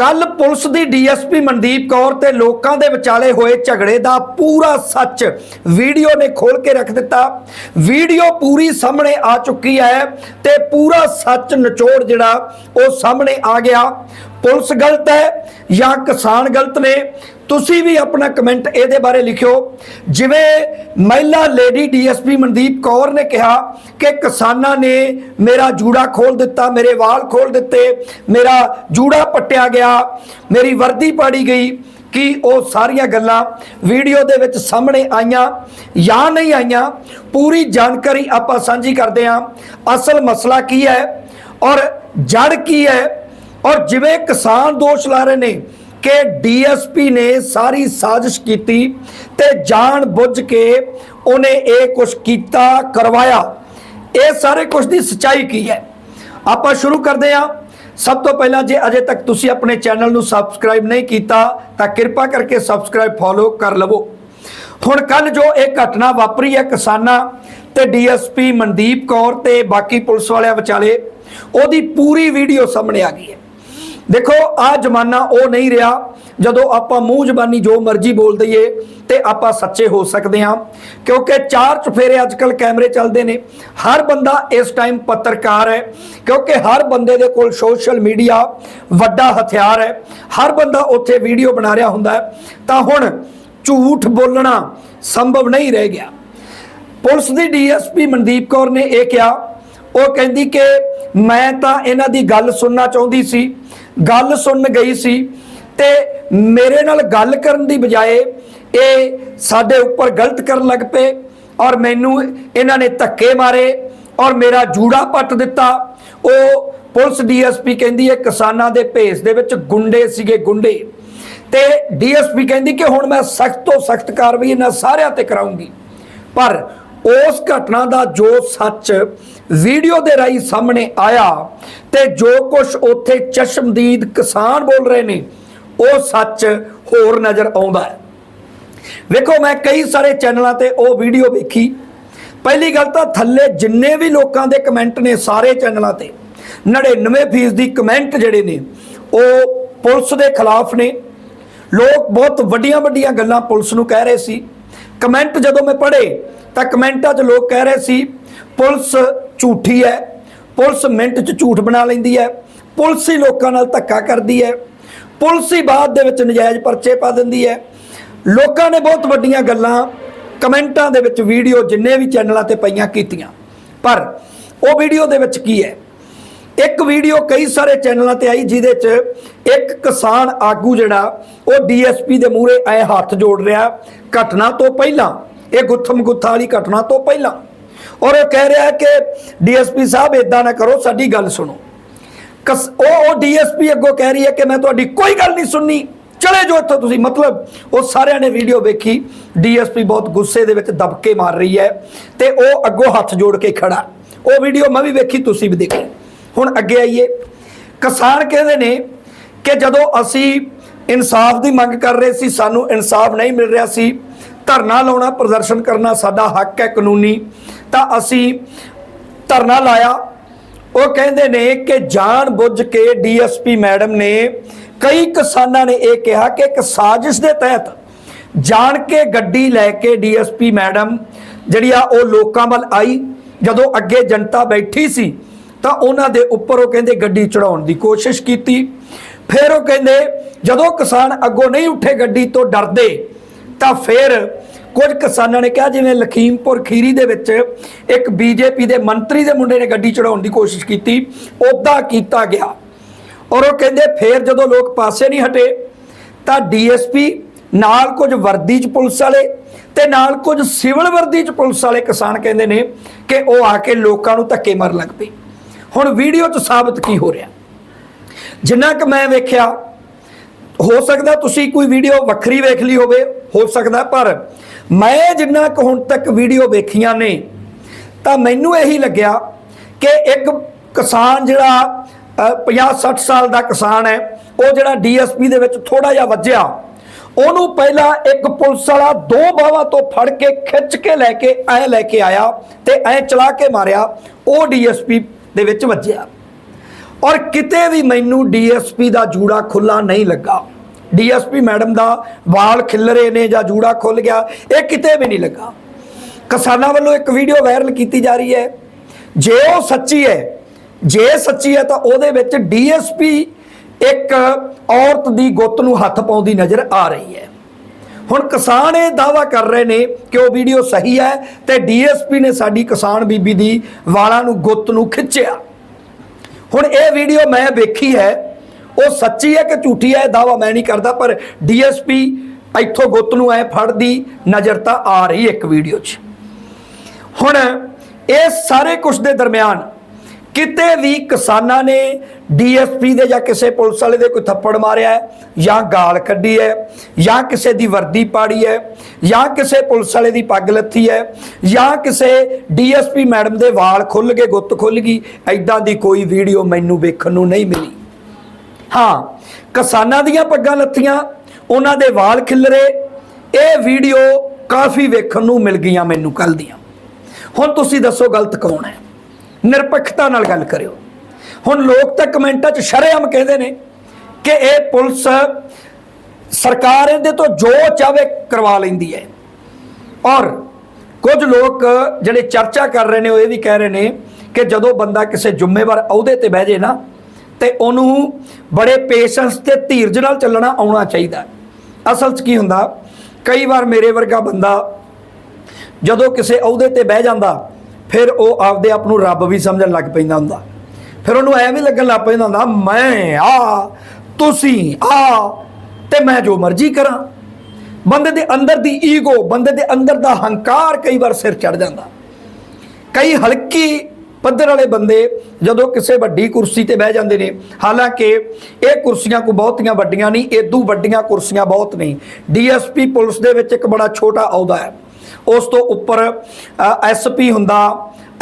ਕੱਲ ਪੁਲਿਸ ਦੀ ਡੀਐਸਪੀ ਮਨਦੀਪ ਕੌਰ ਤੇ ਲੋਕਾਂ ਦੇ ਵਿਚਾਲੇ ਹੋਏ ਝਗੜੇ ਦਾ ਪੂਰਾ ਸੱਚ ਵੀਡੀਓ ਨੇ ਖੋਲ ਕੇ ਰੱਖ ਦਿੱਤਾ। ਵੀਡੀਓ ਪੂਰੀ ਸਾਹਮਣੇ ਆ ਚੁੱਕੀ ਹੈ ਤੇ ਪੂਰਾ ਸੱਚ ਨਿਚੋੜ ਜਿਹੜਾ, ਉਹ ਸਾਹਮਣੇ ਆ ਗਿਆ। ਪੁਲਿਸ ਗਲਤ ਹੈ ਜਾਂ ਕਿਸਾਨ ਗਲਤ ਨੇ? ਤੁਸੀਂ ਵੀ ਆਪਣਾ ਕਮੈਂਟ ਇਹਦੇ ਬਾਰੇ ਲਿਖਿਓ। ਜਿਵੇਂ ਮਹਿਲਾ ਲੇਡੀ ਡੀਐਸਪੀ ਮਨਦੀਪ ਕੌਰ ਨੇ ਕਿਹਾ ਕਿ ਕਿਸਾਨਾਂ ਨੇ ਮੇਰਾ ਜੂੜਾ ਖੋਲ ਦਿੱਤਾ, ਮੇਰੇ ਵਾਲ ਖੋਲ ਦਿੱਤੇ, ਮੇਰਾ ਜੂੜਾ ਪੱਟਿਆ ਗਿਆ, ਮੇਰੀ ਵਰਦੀ ਪਾੜੀ ਗਈ ਕਿ ਉਹ ਸਾਰੀਆਂ ਗੱਲਾਂ ਵੀਡੀਓ ਦੇ ਵਿੱਚ ਸਾਹਮਣੇ ਆਈਆਂ ਜਾਂ ਨਹੀਂ ਆਈਆਂ, ਪੂਰੀ ਜਾਣਕਾਰੀ ਆਪਾਂ ਸਾਂਝੀ ਕਰਦੇ ਹਾਂ। ਅਸਲ ਮਸਲਾ ਕੀ ਹੈ ਔਰ ਜੜ ਕੀ ਹੈ ਔਰ ਜਿਵੇਂ ਕਿਸਾਨ ਦੋਸ਼ ਲਾ ਰਹੇ ਨੇ ਕਿ ਡੀਐਸਪੀ ਨੇ ਸਾਰੀ ਸਾਜ਼ਿਸ਼ ਕੀਤੀ ਤੇ ਜਾਣ ਬੁੱਝ ਕੇ ਉਹਨੇ ਇਹ ਕੁਝ ਕੀਤਾ, ਕਰਵਾਇਆ। ਇਹ ਸਾਰੇ ਕੁਝ ਦੀ ਸਚਾਈ ਕੀ ਹੈ? ਆਪਾਂ ਸ਼ੁਰੂ ਕਰਦੇ ਹਾਂ। ਸਭ ਤੋਂ ਪਹਿਲਾਂ ਜੇ ਅਜੇ ਤੱਕ ਤੁਸੀਂ ਆਪਣੇ ਚੈਨਲ ਨੂੰ ਸਬਸਕ੍ਰਾਈਬ ਨਹੀਂ ਕੀਤਾ, ਤਾਂ ਕਿਰਪਾ ਕਰਕੇ ਸਬਸਕ੍ਰਾਈਬ ਫੋਲੋ ਕਰ ਲਵੋ। ਹੁਣ ਕੱਲ ਜੋ ਇਹ ਘਟਨਾ ਵਾਪਰੀ ਹੈ ਕਿਸਾਨਾਂ ਤੇ ਡੀਐਸਪੀ ਮਨਦੀਪ ਕੌਰ ਤੇ ਬਾਕੀ ਪੁਲਿਸ ਵਾਲਿਆਂ ਵਿਚਾਲੇ, ਉਹਦੀ ਪੂਰੀ ਵੀਡੀਓ ਸਾਹਮਣੇ ਆ ਗਈ ਹੈ। ਦੇਖੋ, ਆ ਜ਼ਮਾਨਾ ਉਹ ਨਹੀਂ ਰਿਹਾ ਜਦੋਂ ਆਪਾਂ ਮੂੰਹ ਜ਼ਬਾਨੀ ਜੋ ਮਰਜ਼ੀ ਬੋਲ ਦਈਏ ਤੇ ਆਪਾਂ ਸੱਚੇ ਹੋ ਸਕਦੇ ਹਾਂ, ਕਿਉਂਕਿ ਚਾਰ ਚੁਫੇਰੇ ਅੱਜਕੱਲ ਕੈਮਰੇ ਚੱਲਦੇ ਨੇ। ਹਰ ਬੰਦਾ ਇਸ ਟਾਈਮ ਪੱਤਰਕਾਰ ਹੈ, ਕਿਉਂਕਿ ਹਰ ਬੰਦੇ ਦੇ ਕੋਲ ਸੋਸ਼ਲ ਮੀਡੀਆ ਵੱਡਾ ਹਥਿਆਰ ਹੈ। ਹਰ ਬੰਦਾ ਉੱਥੇ ਵੀਡੀਓ ਬਣਾ ਰਿਹਾ ਹੁੰਦਾ ਹੈ। ਤਾਂ ਹੁਣ ਝੂਠ ਬੋਲਣਾ ਸੰਭਵ ਨਹੀਂ ਰਹਿ ਗਿਆ। ਪੁਲਿਸ ਦੀ ਡੀਐਸਪੀ ਮਨਦੀਪ ਕੌਰ ਨੇ ਇਹ ਕਿਹਾ, ਉਹ ਕਹਿੰਦੀ ਕਿ ਮੈਂ ਤਾਂ ਇਹਨਾਂ ਦੀ ਗੱਲ ਸੁਣਨਾ ਚਾਹੁੰਦੀ ਸੀ ਗੱਲ ਸੁਣਨ ਗਈ ਸੀ ਤੇ ਮੇਰੇ ਨਾਲ ਗੱਲ ਕਰਨ ਦੀ ਬਜਾਏ ਇਹ ਸਾਡੇ ਉੱਪਰ ਗਲਤ ਕਰਨ ਲੱਗ ਪਏ ਔਰ ਮੈਨੂੰ ਇਹਨਾਂ ਨੇ ਧੱਕੇ ਮਾਰੇ ਔਰ ਮੇਰਾ ਜੂੜਾ ਪੱਟ ਦਿੱਤਾ। ਉਹ ਪੁਲਿਸ ਡੀਐਸਪੀ ਕਹਿੰਦੀ ਹੈ ਕਿਸਾਨਾਂ ਦੇ ਭੇਸ ਦੇ ਵਿੱਚ ਗੁੰਡੇ ਸੀਗੇ, ਗੁੰਡੇ। ਤੇ ਡੀਐਸਪੀ ਕਹਿੰਦੀ ਕਿ ਹੁਣ ਮੈਂ ਸਖਤ ਤੋਂ ਸਖਤ ਕਾਰਵਾਈ ਇਹਨਾਂ ਸਾਰਿਆਂ ਤੇ ਕਰਾਉਂਗੀ। ਪਰ ਉਸ ਘਟਨਾ ਦਾ ਜੋ ਸੱਚ ਵੀਡੀਓ ਦੇ ਰਾਹੀਂ ਸਾਹਮਣੇ ਆਇਆ ਤੇ ਜੋ ਕੁਝ ਉੱਥੇ ਚਸ਼ਮਦੀਦ ਕਿਸਾਨ ਬੋਲ ਰਹੇ ਨੇ, ਉਹ ਸੱਚ ਹੋਰ ਨਜ਼ਰ ਆਉਂਦਾ ਹੈ। ਵੇਖੋ, ਮੈਂ ਕਈ ਸਾਰੇ ਚੈਨਲਾਂ ਤੇ ਉਹ ਵੀਡੀਓ ਵੇਖੀ। ਪਹਿਲੀ ਗੱਲ ਤਾਂ ਥੱਲੇ ਜਿੰਨੇ ਵੀ ਲੋਕਾਂ ਦੇ ਕਮੈਂਟ ਨੇ ਸਾਰੇ ਚੈਨਲਾਂ ਤੇ 99% ਦੀ ਕਮੈਂਟ ਜਿਹੜੇ ਨੇ, ਉਹ ਪੁਲਿਸ ਦੇ ਖਿਲਾਫ ਨੇ। ਲੋਕ ਬਹੁਤ ਵੱਡੀਆਂ ਵੱਡੀਆਂ ਗੱਲਾਂ ਪੁਲਿਸ ਨੂੰ ਕਹਿ ਰਹੇ ਸੀ। ਕਮੈਂਟ ਜਦੋਂ ਮੈਂ ਪੜ੍ਹੇ, ਤਾਂ ਕਮੈਂਟਾਂ 'ਚ ਲੋਕ ਕਹਿ ਰਹੇ ਸੀ, ਪੁਲਿਸ ਝੂਠੀ ਹੈ। ਪੁਲਿਸ ਮਿੰਟ 'ਚ ਝੂਠ ਬਣਾ ਲੈਂਦੀ ਹੈ। ਪੁਲਿਸ ਹੀ ਲੋਕਾਂ ਨਾਲ ਧੱਕਾ ਕਰਦੀ ਹੈ। ਪੁਲਿਸ ਹੀ ਬਾਅਦ ਦੇ ਵਿੱਚ ਨਜਾਇਜ਼ ਪਰਚੇ ਪਾ ਦਿੰਦੀ ਹੈ। ਲੋਕਾਂ ਨੇ ਬਹੁਤ ਵੱਡੀਆਂ ਗੱਲਾਂ, ਕਮੈਂਟਾਂ ਦੇ ਵਿੱਚ ਵੀਡੀਓ ਜਿੰਨੇ ਵੀ ਚੈਨਲਾਂ ਤੇ ਪਈਆਂ ਕੀਤੀਆਂ। ਪਰ ਉਹ ਵੀਡੀਓ ਦੇ ਵਿੱਚ ਕੀ ਹੈ? ਇੱਕ ਵੀਡੀਓ ਕਈ ਸਾਰੇ ਚੈਨਲਾਂ ਤੇ ਆਈ, ਜਿਹਦੇ 'ਚ ਇੱਕ ਕਿਸਾਨ ਆਗੂ ਜਿਹੜਾ, ਉਹ ਡੀਐਸਪੀ ਦੇ ਮੂਹਰੇ ਐ ਹੱਥ ਜੋੜ ਰਿਹਾ, ਘਟਨਾ ਤੋਂ ਪਹਿਲਾਂ, ਇਹ ਗੁੱਥਮ ਗੁੱਥਾ ਵਾਲੀ ਘਟਨਾ ਤੋਂ ਪਹਿਲਾਂ। ਔਰ ਉਹ ਕਹਿ ਰਿਹਾ ਹੈ ਕਿ ਡੀਐਸਪੀ ਸਾਹਿਬ ਇਦਾਂ ਨਾ ਕਰੋ, ਸਾਡੀ ਗੱਲ ਸੁਣੋ। ਕਸ, ਉਹ ਉਹ ਡੀਐਸਪੀ ਅੱਗੋਂ ਕਹਿ ਰਹੀ ਹੈ ਕਿ ਮੈਂ ਤੁਹਾਡੀ ਕੋਈ ਗੱਲ ਨਹੀਂ ਸੁਣਨੀ। ਚਲੇ ਜਾਓ ਇੱਥੋਂ ਤੁਸੀਂ। ਮਤਲਬ ਉਹ ਸਾਰਿਆਂ ਨੇ ਵੀਡੀਓ ਵੇਖੀ। ਡੀਐਸਪੀ ਬਹੁਤ ਗੁੱਸੇ ਦੇ ਵਿੱਚ ਦਬਕੇ ਮਾਰ ਰਹੀ ਹੈ ਤੇ ਉਹ ਅੱਗੋਂ ਹੱਥ ਜੋੜ ਕੇ ਖੜਾ। ਉਹ ਵੀਡੀਓ ਮੈਂ ਵੀ ਵੇਖੀ, ਤੁਸੀਂ ਵੀ ਦੇਖੀ। ਹੁਣ ਅੱਗੇ ਆਈਏ। ਕਿਸਾਨ ਕਹਿੰਦੇ ਨੇ ਕਿ ਜਦੋਂ ਅਸੀਂ ਇਨਸਾਫ ਦੀ ਮੰਗ ਕਰ ਰਹੇ ਸੀ, ਸਾਨੂੰ ਇਨਸਾਫ ਨਹੀਂ ਮਿਲ ਰਿਹਾ ਸੀ, ਧਰਨਾ ਲਾਉਣਾ, ਪ੍ਰਦਰਸ਼ਨ ਕਰਨਾ ਸਾਡਾ ਹੱਕ ਹੈ ਕਾਨੂੰਨੀ। ਤਾਂ ਅਸੀਂ ਧਰਨਾ ਲਾਇਆ। ਉਹ ਕਹਿੰਦੇ ਨੇ ਕਿ ਜਾਣ ਬੁੱਝ ਕੇ ਡੀਐਸਪੀ ਮੈਡਮ ਨੇ ਕਈ ਕਿਸਾਨਾਂ ਨੇ ਇਹ ਕਿਹਾ ਕਿ ਇੱਕ ਸਾਜ਼ਿਸ਼ ਦੇ ਤਹਿਤ ਜਾਣ ਕੇ ਗੱਡੀ ਲੈ ਕੇ ਡੀਐਸਪੀ ਮੈਡਮ ਜਿਹੜੀ ਆ ਉਹ ਲੋਕਾਂ ਵੱਲ ਆਈ। ਜਦੋਂ ਅੱਗੇ ਜਨਤਾ ਬੈਠੀ ਸੀ ਤਾਂ ਉਹਨਾਂ ਦੇ ਉੱਪਰ ਉਹ ਕਹਿੰਦੇ ਗੱਡੀ ਚੜਾਉਣ ਦੀ ਕੋਸ਼ਿਸ਼ ਕੀਤੀ। ਫਿਰ ਉਹ ਕਹਿੰਦੇ ਜਦੋਂ ਕਿਸਾਨ ਅੱਗੋਂ ਨਹੀਂ ਉੱਠੇ ਗੱਡੀ ਤੋਂ ਡਰਦੇ ਤਾਂ ਫਿਰ ਕੁਝ ਕਿਸਾਨਾਂ ਨੇ ਕਿਹਾ ਜਿਵੇਂ ਲਖੀਮਪੁਰ ਖੀਰੀ ਦੇ ਵਿੱਚ ਇੱਕ ਬੀਜੇਪੀ ਦੇ ਮੰਤਰੀ ਦੇ ਮੁੰਡੇ ਨੇ ਗੱਡੀ ਚੜਾਉਣ ਦੀ ਕੋਸ਼ਿਸ਼ ਕੀਤੀ ਉਦਾਂ ਕੀਤਾ ਗਿਆ। ਔਰ ਉਹ ਕਹਿੰਦੇ ਫੇਰ ਜਦੋਂ ਲੋਕ ਪਾਸੇ ਨਹੀਂ ਹਟੇ, ਤਾਂ ਡੀਐਸਪੀ ਨਾਲ ਕੁਝ ਵਰਦੀ ਚ ਪੁਲਿਸ ਵਾਲੇ ਤੇ ਨਾਲ ਕੁਝ ਸਿਵਲ ਵਰਦੀ ਚ ਪੁਲਿਸ ਵਾਲੇ ਕਿਸਾਨ ਕਹਿੰਦੇ ਨੇ ਕਿ ਉਹ ਆ ਕੇ ਲੋਕਾਂ ਨੂੰ ਧੱਕੇ ਮਾਰਨ ਲੱਗ ਪਏ। ਹੁਣ ਵੀਡੀਓ 'ਚ ਸਾਬਤ ਕੀ ਹੋ ਰਿਹਾ? ਜਿੰਨਾ ਕਿ ਮੈਂ ਵੇਖਿਆ, ਹੋ ਸਕਦਾ ਤੁਸੀਂ ਕੋਈ ਵੀਡੀਓ ਵੱਖਰੀ ਵੇਖ ਲਈ ਹੋਵੇ, ਹੋ ਸਕਦਾ ਪਰ ਮੈਂ ਜਿੰਨਾ ਕੁ ਹੁਣ ਤੱਕ ਵੀਡੀਓ ਵੇਖੀਆਂ ਨੇ, ਤਾਂ ਮੈਨੂੰ ਇਹੀ ਲੱਗਿਆ ਕਿ ਇੱਕ ਕਿਸਾਨ ਜਿਹੜਾ 50-60 ਸਾਲ ਦਾ ਕਿਸਾਨ ਹੈ, ਉਹ ਜਿਹੜਾ ਡੀਐਸਪੀ ਦੇ ਵਿੱਚ ਥੋੜਾ ਜਿਹਾ ਵੱਜਿਆ, ਉਹਨੂੰ ਪਹਿਲਾਂ ਇੱਕ ਪੁਲਿਸ ਵਾਲਾ ਦੋ ਬਾਹਾਂ ਤੋਂ ਫੜ ਕੇ ਖਿੱਚ ਕੇ ਲੈ ਕੇ, ਐ ਲੈ ਕੇ ਆਇਆ ਤੇ ਐ ਚਲਾ ਕੇ ਮਾਰਿਆ, ਉਹ ਡੀਐਸਪੀ ਦੇ ਵਿੱਚ ਵੱਜਿਆ। ਔਰ ਕਿਤੇ ਵੀ ਮੈਨੂੰ ਡੀਐਸਪੀ ਦਾ ਜੂੜਾ ਖੁੱਲਾ ਨਹੀਂ ਲੱਗਾ। ਡੀਐਸਪੀ ਮੈਡਮ ਦਾ ਵਾਲ ਖਿੱਲਰੇ ਨੇ ਜਾਂ ਜੂੜਾ ਖੁੱਲ ਗਿਆ, ਇਹ ਕਿਤੇ ਵੀ ਨਹੀਂ ਲੱਗਾ। ਕਿਸਾਨਾਂ ਵੱਲੋਂ ਇੱਕ ਵੀਡੀਓ ਵਾਇਰਲ ਕੀਤੀ ਜਾ ਰਹੀ ਹੈ। ਜੇ ਉਹ ਸੱਚੀ ਹੈ, ਜੇ ਸੱਚੀ ਹੈ ਤਾਂ ਉਹਦੇ ਵਿੱਚ ਡੀਐਸਪੀ ਇੱਕ ਔਰਤ ਦੀ ਗੁੱਤ ਨੂੰ ਹੱਥ ਪਾਉਂਦੀ ਨਜ਼ਰ ਆ ਰਹੀ ਹੈ। ਹੁਣ ਕਿਸਾਨ ਇਹ ਦਾਵਾ ਕਰ ਰਹੇ ਨੇ ਕਿ ਉਹ ਵੀਡੀਓ ਸਹੀ ਹੈ ਤੇ ਡੀਐਸਪੀ ਨੇ ਸਾਡੀ ਕਿਸਾਨ ਬੀਬੀ ਦੀ ਵਾਲਾਂ ਨੂੰ ਗੁੱਤ ਨੂੰ ਖਿੱਚਿਆ। ਹੁਣ ਇਹ ਵੀਡੀਓ ਮੈਂ ਵੇਖੀ ਹੈ ਉਹ ਸੱਚੀ ਹੈ ਕਿ ਝੂਠੀ ਹੈ, ਇਹ ਦਾਵਾ ਮੈਂ ਨਹੀਂ ਕਰਦਾ, ਪਰ ਡੀਐਸਪੀ ਇੱਥੋਂ ਗੁੱਤ ਨੂੰ ਐ ਫੜਦੀ ਨਜ਼ਰ ਤਾਂ ਆ ਰਹੀ ਇੱਕ ਵੀਡੀਓ 'ਚ। ਹੁਣ ਇਹ ਸਾਰੇ ਕੁਝ ਦੇ ਦਰਮਿਆਨ ਕਿਤੇ ਵੀ ਕਿਸਾਨਾਂ ਨੇ ਡੀਐਸਪੀ ਦੇ ਜਾਂ ਕਿਸੇ ਪੁਲਿਸ ਵਾਲੇ ਦੇ ਕੋਈ ਥੱਪੜ ਮਾਰਿਆ ਹੈ, ਜਾਂ ਗਾਲ ਕੱਢੀ ਹੈ, ਜਾਂ ਕਿਸੇ ਦੀ ਵਰਦੀ ਪਾੜੀ ਹੈ, ਜਾਂ ਕਿਸੇ ਪੁਲਿਸ ਵਾਲੇ ਦੀ ਪੱਗ ਲੱਥੀ ਹੈ, ਜਾਂ ਕਿਸੇ ਡੀਐਸਪੀ ਮੈਡਮ ਦੇ ਵਾਲ ਖੁੱਲ ਗਏ, ਗੁੱਤ ਖੁੱਲ ਗਈ ਐਦਾਂ ਦੀ ਕੋਈ ਵੀਡੀਓ ਮੈਨੂੰ ਵੇਖਣ ਨੂੰ ਨਹੀਂ ਮਿਲੀ। ਹਾਂ, ਕਿਸਾਨਾਂ ਦੀਆਂ ਪੱਗਾਂ ਲੱਥੀਆਂ, ਉਹਨਾਂ ਦੇ ਵਾਲ ਖਿਲਰੇ, ਇਹ ਵੀਡੀਓ ਕਾਫੀ ਵੇਖਣ ਨੂੰ ਮਿਲ ਗਈਆਂ ਮੈਨੂੰ ਕੱਲ ਦੀਆਂ। ਹੁਣ ਤੁਸੀਂ ਦੱਸੋ ਗਲਤ ਕੌਣ ਹੈ? ਨਿਰਪੱਖਤਾ ਨਾਲ ਗੱਲ ਕਰਿਓ। ਹੁਣ ਲੋਕ ਤਾਂ ਕਮੈਂਟਾਂ 'ਚ ਸ਼ਰੇਆਮ ਕਹਿੰਦੇ ਨੇ ਕਿ ਇਹ ਪੁਲਿਸ ਸਰਕਾਰ ਇਹਦੇ ਤੋਂ ਜੋ ਚਾਵੇ ਕਰਵਾ ਲੈਂਦੀ ਹੈ। ਔਰ ਕੁਝ ਲੋਕ ਜਿਹੜੇ ਚਰਚਾ ਕਰ ਰਹੇ ਨੇ, ਉਹ ਇਹ ਵੀ ਕਹਿ ਰਹੇ ਨੇ ਕਿ ਜਦੋਂ ਬੰਦਾ ਕਿਸੇ ਜ਼ਿੰਮੇਵਾਰ ਅਹੁਦੇ ਤੇ ਬਹਿ ਜੇ ਨਾ ਤੇ ਉਹਨੂੰ ਬੜੇ ਪੇਸ਼ੈਂਸ ਤੇ ਧੀਰਜ ਨਾਲ ਚੱਲਣਾ ਆਉਣਾ ਚਾਹੀਦਾ ਅਸਲ 'ਚ ਕੀ ਹੁੰਦਾ, ਕਈ ਵਾਰ ਮੇਰੇ ਵਰਗਾ ਬੰਦਾ ਜਦੋਂ ਕਿਸੇ ਅਹੁਦੇ ਤੇ ਬਹਿ ਜਾਂਦਾ, ਫਿਰ ਉਹ ਆਪਦੇ ਆਪ ਨੂੰ ਰੱਬ ਵੀ ਸਮਝਣ ਲੱਗ ਪੈਂਦਾ ਹੁੰਦਾ। ਫਿਰ ਉਹਨੂੰ ਐਵੇਂ ਲੱਗਣ ਲੱਗ ਪੈਂਦਾ ਹੁੰਦਾ, ਮੈਂ ਆ, ਤੁਸੀਂ ਆ, ਤੇ ਮੈਂ ਜੋ ਮਰਜ਼ੀ ਕਰਾਂ। ਬੰਦੇ ਦੇ ਅੰਦਰ ਦੀ ਈਗੋ, ਬੰਦੇ ਦੇ ਅੰਦਰ ਦਾ ਹੰਕਾਰ ਕਈ ਵਾਰ ਸਿਰ ਚੜ ਜਾਂਦਾ। ਕਈ ਹਲਕੀ ਪੱਧਰ ਵਾਲੇ ਬੰਦੇ ਜਦੋਂ ਕਿਸੇ ਵੱਡੀ ਕੁਰਸੀ ਤੇ ਬਹਿ ਜਾਂਦੇ ਨੇ, ਹਾਲਾਂਕਿ ਇਹ ਕੁਰਸੀਆਂ ਕੋ ਬਹੁਤੀਆਂ ਵੱਡੀਆਂ ਨਹੀਂ, ਏਦੂ ਵੱਡੀਆਂ ਕੁਰਸੀਆਂ ਬਹੁਤ ਨਹੀਂ ਡੀਐਸਪੀ ਪੁਲਿਸ ਦੇ ਵਿੱਚ ਇੱਕ ਬੜਾ ਛੋਟਾ ਅਹੁਦਾ ਹੈ। ਉਸ ਤੋਂ ਉੱਪਰ ਐਸਪੀ ਹੁੰਦਾ